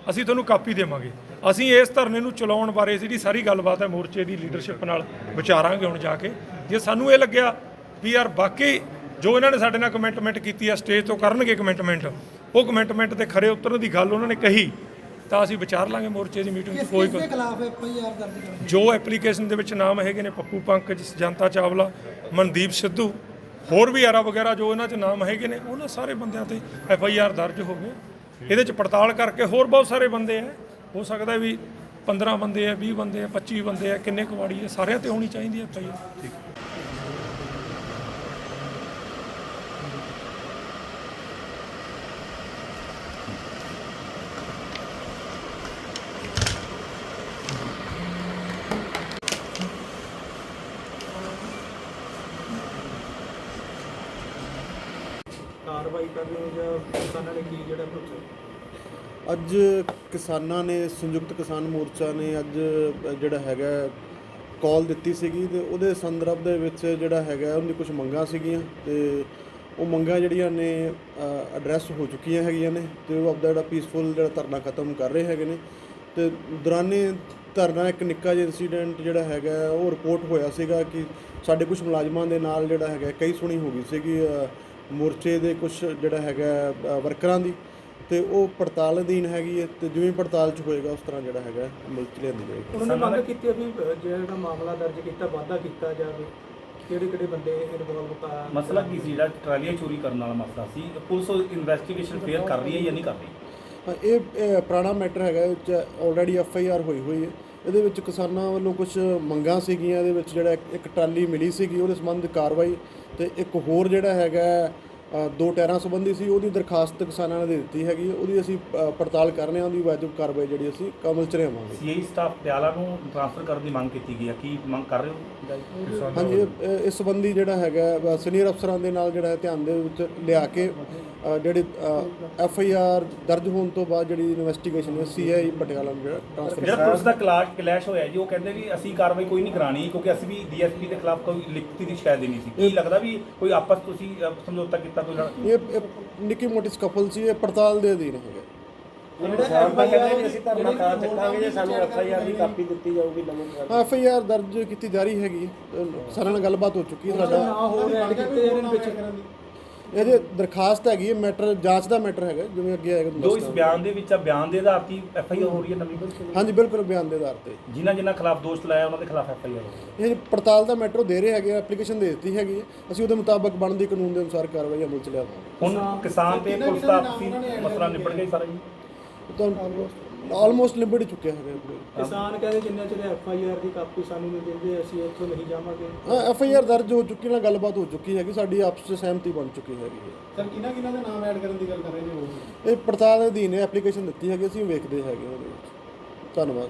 ਅਸੀਂ ਤੁਹਾਨੂੰ ਕਾਪੀ ਦੇਵਾਂਗੇ। ਅਸੀਂ ਇਸ ਧਰਨੇ ਨੂੰ ਚਲਾਉਣ ਬਾਰੇ ਜਿਹੜੀ ਸਾਰੀ ਗੱਲਬਾਤ ਹੈ ਮੋਰਚੇ ਦੀ ਲੀਡਰਸ਼ਿਪ ਨਾਲ ਵਿਚਾਰਾਂਗੇ ਹੁਣ ਜਾ ਕੇ। ਜੇ ਸਾਨੂੰ ਇਹ ਲੱਗਿਆ ਵੀ ਯਾਰ ਬਾਕੀ ਜੋ ਇਹਨਾਂ ਨੇ ਸਾਡੇ ਨਾਲ ਕਮੈਂਟਮੈਂਟ ਕੀਤੀ ਆ ਸਟੇਜ ਤੋਂ ਕਰਨਗੇ ਕਮੈਂਟਮੈਂਟ ਉਹ ਕਮੈਂਟਮੈਂਟ ਤੇ ਖਰੇ ਉਤਰਨ ਦੀ ਗੱਲ ਉਹਨਾਂ ਨੇ ਕਹੀ ਤਾਂ ਅਸੀਂ ਵਿਚਾਰ ਲਾਂਗੇ ਮੋਰਚੇ ਦੀ ਮੀਟਿੰਗ 'ਚ ਕੋਈ ਦੇ ਜੋ ਐਪਲੀਕੇਸ਼ਨ ਦੇ ਵਿੱਚ ਨਾਮ ਹੈਗੇ ਨੇ ਪੱਪੂ ਪੰਕਜ ਜਨਤਾ ਚਾਵਲਾ ਮਨਦੀਪ ਸਿੱਧੂ ਹੋਰ ਵੀ ਆਰਾ ਵਗੈਰਾ ਜੋ ਇਹਨਾਂ 'ਚ ਨਾਮ ਹੈਗੇ ਨੇ ਉਹਨਾਂ ਸਾਰੇ ਬੰਦਿਆਂ ਤੇ ਐਫ ਆਈ ਆਰ ਦਰਜ ਹੋਵੇ ਇਹਦੇ 'ਚ ਪੜਤਾਲ ਕਰਕੇ ਹੋਰ ਬਹੁਤ ਸਾਰੇ ਬੰਦੇ ਆ। ਹੋ ਸਕਦਾ ਵੀ 15 ਬੰਦੇ ਆ 20 ਬੰਦੇ ਆ 25 ਬੰਦੇ ਆ, ਕਿੰਨੇ ਕੁ ਵਾੜੀ ਆ, ਸਾਰਿਆਂ ਤੇ ਹੋਣੀ ਚਾਹੀਦੀ ਹੈ ਐਫ ਆਈ ਆਰ। ਠੀਕ ਕਰ ਜਾਂ ਕਿਸਾਨਾਂ ਨੇ ਕੀ ਜਿਹੜਾ ਪੁੱਛਿਆ? ਅੱਜ ਕਿਸਾਨਾਂ ਨੇ ਸੰਯੁਕਤ ਕਿਸਾਨ ਮੋਰਚਾ ਨੇ ਅੱਜ ਜਿਹੜਾ ਹੈਗਾ ਕਾਲ ਦਿੱਤੀ ਸੀਗੀ ਤੇ ਉਹਦੇ ਸੰਦਰਭ ਦੇ ਵਿੱਚ ਜਿਹੜਾ ਹੈਗਾ ਉਹਦੀ ਕੁਝ ਮੰਗਾਂ ਸੀਗੀਆਂ ਤੇ ਉਹ ਮੰਗਾਂ ਜਿਹੜੀਆਂ ਨੇ ਐਡਰੈਸ ਹੋ ਚੁੱਕੀਆਂ ਹੈਗੀਆਂ ਨੇ ਤੇ ਉਹ ਆਪਦਾ ਜਿਹੜਾ ਪੀਸਫੁਲ ਜਿਹੜਾ ਧਰਨਾ ਖਤਮ ਕਰ ਰਹੇ ਹੈਗੇ ਨੇ ਤੇ ਦੌਰਾਨੇ ਧਰਨਾ ਇੱਕ ਨਿੱਕਾ ਜਿਹਾ ਇਨਸੀਡੈਂਟ ਜਿਹੜਾ ਹੈਗਾ ਉਹ ਰਿਪੋਰਟ ਹੋਇਆ ਸੀਗਾ ਕਿ ਸਾਡੇ ਕੁਝ ਮੁਲਾਜ਼ਮਾਂ ਦੇ ਨਾਲ ਜਿਹੜਾ ਹੈਗਾ ਕਈ ਸੁਣੀ ਹੋ ਗਈ ਸੀਗੀ ਅ, ਮੋਰਚੇ ਦੇ ਕੁਝ ਜਿਹੜਾ ਹੈਗਾ ਵਰਕਰਾਂ ਦੀ ਤੇ ਉਹ ਪੜਤਾਲ ਅਧੀਨ ਹੈਗੀ ਹੈ ਤੇ ਜਿਵੇਂ ਪੜਤਾਲ ਚ ਹੋਏਗਾ ਉਸ ਤਰ੍ਹਾਂ ਜਿਹੜਾ ਹੈਗਾ ਅਮਲ ਚ ਲਿਆਂਦੀ ਜਾਏਗੀ। ਉਹਨਾਂ ਨੇ ਮੰਗ ਕੀਤੀ ਹੈ ਵੀ ਜਿਹੜਾ ਮਾਮਲਾ ਦਰਜ ਕੀਤਾ ਵਾਧਾ ਕੀਤਾ ਜਾਵੇ। ਕਿਹੜੇ ਕਿਹੜੇ ਬੰਦੇ ਇਨਵੋਲਵ ਕਰ ਮਸਲਾ ਕੀ ਸੀ? ਜਿਹੜਾ ਟਰਾਲੀਆਂ ਚੋਰੀ ਕਰਨ ਵਾਲਾ ਮਸਲਾ ਸੀ ਪੁਲਿਸ ਇਨਵੈਸਟੀਗੇਸ਼ਨ ਫੇਰ ਕਰ ਰਹੀ ਹੈ ਜਾਂ ਨਹੀਂ ਕਰ ਰਹੀ? ਹਾਂ, ਇਹ ਇਹ ਪੁਰਾਣਾ ਮੈਟਰ ਹੈਗਾ ਇਹ ਚ ਆਲਰੇਡੀ ਐਫ ਆਈ ਆਰ ਹੋਈ ਹੋਈ ਹੈ। ਇਹਦੇ ਵਿੱਚ ਕਿਸਾਨਾਂ ਵੱਲੋਂ ਕੁਝ ਮੰਗਾਂ ਸੀਗੀਆਂ ਇਹਦੇ ਵਿੱਚ ਜਿਹੜਾ ਇੱਕ ਟਰਾਲੀ ਮਿਲੀ ਸੀਗੀ ਉਹਦੇ ਸੰਬੰਧ ਕਾਰਵਾਈ ਤੇ ਇੱਕ ਹੋਰ ਜਿਹੜਾ ਹੈਗਾ ਦੋ ਟਾਇਰਾਂ ਸੰਬੰਧੀ ਸੀ ਉਹਦੀ ਦਰਖਾਸਤ ਕਿਸਾਨਾਂ ਨੇ ਦੇ ਦਿੱਤੀ ਹੈਗੀ। ਉਹਦੀ ਅਸੀਂ ਪੜਤਾਲ ਕਰ ਰਹੇ ਹਾਂ ਉਹਦੀ ਵਾਜਬ ਕਾਰਵਾਈ ਜਿਹੜੀ ਅਸੀਂ ਕਮਲ ਚ ਲਿਆਵਾਂਗੇ। ਸੀਆਈ ਸਟਾਫ ਪਟਿਆਲਾ ਨੂੰ ਟ੍ਰਾਂਸਫਰ ਕਰਨ ਦੀ ਮੰਗ ਕੀਤੀ ਗਈ ਹੈ ਕੀ ਮੰਗ ਕਰ ਰਹੇ ਹੋ? ਹਾਂਜੀ ਇਹ- ਇਸ ਸੰਬੰਧੀ ਜਿਹੜਾ ਹੈਗਾ ਸੀਨੀਅਰ ਅਫਸਰਾਂ ਦੇ ਨਾਲ ਜਿਹੜਾ ਹੈ ਧਿਆਨ ਦੇ ਵਿੱਚ ਲਿਆ ਕੇ ਅ, ਜਿਹੜੀ ਐਫ ਆਈ ਆਰ ਦਰਜ ਹੋਣ ਤੋਂ ਬਾਅਦ ਜਿਹੜੀ ਇਨਵੈਸਟੀਗੇਸ਼ਨ ਹੈ ਸੀ ਆਈ ਪਟਿਆਲਾ ਨੂੰ ਜਿਹੜਾ ਟ੍ਰਾਂਸਫਰ ਜਿਹੜਾ ਪੁਲਿਸ ਦਾ ਕਲਾਸ਼ ਕਲੈਸ਼ ਹੋਇਆ ਜੀ ਉਹ ਕਹਿੰਦੇ ਵੀ ਅਸੀਂ ਕਾਰਵਾਈ ਕੋਈ ਨਹੀਂ ਕਰਾਣੀ ਕਿਉਂਕਿ ਅਸੀਂ ਵੀ ਡੀਐਸਪੀ ਦੇ ਖਿਲਾਫ ਕੋਈ ਲਿਖਤੀ ਦੀ ਸ਼ਿਕਾਇਤ ਦੇਣੀ ਸੀ। ਕੀ ਲੱਗਦਾ ਵੀ ਕੋਈ ਆਪਸ ਤੁਸੀਂ ਅ, ਸਮਝੌਤਾ ਕੀਤਾ ਕੋਈ ਲੜ- ਇਹ ਇਹ ਨਿੱਕੀ ਮੋਟੀ ਸਕਫਲ ਸੀ ਇਹ ਪੜਤਾਲ ਦੇ ਅਧੀਨ ਹੈਗਾ। ਐਫ ਆਈ ਆਰ ਦਰਜ ਕੀਤੀ ਜਾ ਰਹੀ ਹੈਗੀ। ਹੈ। ਅ, ਸਾਰਿਆਂ ਨਾਲ ਗੱਲਬਾਤ ਹੋ ਚੁੱਕੀ ਹੈ ਸਾਡਾ। ਨਾ ਹੋ ਰਿਹਾ ਕਿਤੇ ਇਹਨਾਂ ਵਿੱਚ ਇਹਦੇ ਦਰਖਾਸਤ ਹੈਗੀ ਹੈ ਮੈਟਰ ਜਾਂਚ ਦਾ ਮੈਟਰ ਹੈਗਾ ਜਿਵੇਂ ਅੱਗੇ ਆਏਗਾ ਜੋ ਇਸ ਬਿਆਨ ਦੇ ਵਿੱਚ ਆ ਬਿਆਨ ਦੇ ਆਧਾਰ ਤੇ ਐਫ ਆਈ ਆਰ ਹੋ ਰਹੀ ਹੈ ਨਵੀਂ ਹਾਂਜੀ ਬਿਲਕੁਲ ਬਿਆਨ ਦੇ ਆਧਾਰ ਤੇ। ਜਿਨ੍ਹਾਂ ਜਿਨ੍ਹਾਂ ਖਿਲਾਫ ਦੋਸ਼ ਲਾਇਆ ਉਹਨਾਂ ਦੇ ਖਿਲਾਫ ਐਫ ਆਈ ਆਰ ਹੋ ਰਹੀ ਹੈ। ਇਹ ਪੜਤਾਲ ਦਾ ਮੈਟਰ ਦੇ ਰਹੇ ਹੈਗੇ ਐਪਲੀਕੇਸ਼ਨ ਦੇ ਦਿੱਤੀ ਹੈਗੀ ਹੈ। ਅਸੀਂ ਉਹਦੇ ਮੁਤਾਬਕ ਬਣਦੀ ਕਾਨੂੰਨ ਦੇ ਅਨੁਸਾਰ ਕਾਰਵਾਈ ਅਮਲ ਚ ਲਿਆਵਾਂਗੇ ਹੁਣ ਕਿਸਾਨ ਤੇ ਪੁਲਿਸ ਦਾ ਆਪਸੀ ਮਸਲਾ ਨਿਬੜ ਗਿਆ ਜੀ ਸਾਰਾ ਜੀ। ਤੁਹਾਨੂੰ ਆਲਮੋਸਟ ਹੀ ਚੁੱਕਿਆ ਹੈਗਾ ਆਪਣੇ ਕਿਸਾਨ ਕਹਿੰਦੇ ਜਿੰਨਾ ਚਿਰ ਐਫ ਆਈ ਆਰ ਦੀ ਕਾਪੀ ਸਾਨੂੰ ਨਹੀਂ ਦਿੰਦੇ ਅਸੀਂ ਇੱਥੋਂ ਨਹੀਂ ਜਾਵਾਂਗੇ। ਹਾਂ ਐਫ ਆਈ ਆਰ ਦਰਜ ਹੋ ਚੁੱਕੀ ਨਾਲ ਗੱਲਬਾਤ ਹੋ ਚੁੱਕੀ ਹੈਗੀ ਸਾਡੀ ਆਪਸ ਵਿੱਚ ਸਹਿਮਤੀ ਬਣ ਚੁੱਕੀ ਹੈਗੀ ਹੈ। ਸਰ ਕਿਹਨਾਂ ਕਿਹਨਾਂ ਦੇ ਨਾਮ ਐਡ ਕਰਨ ਦੀ ਗੱਲ ਕਰ ਰਹੇ ਨੇ ਉਹ? ਇਹ ਪੜਤਾਲ ਦੇ ਅਧੀਨ ਐਪਲੀਕੇਸ਼ਨ ਦਿੱਤੀ ਹੈਗੀ ਅਸੀਂ ਵੇਖਦੇ ਹੈਗੇ ਉਹਦੇ ਵਿੱਚ। ਧੰਨਵਾਦ।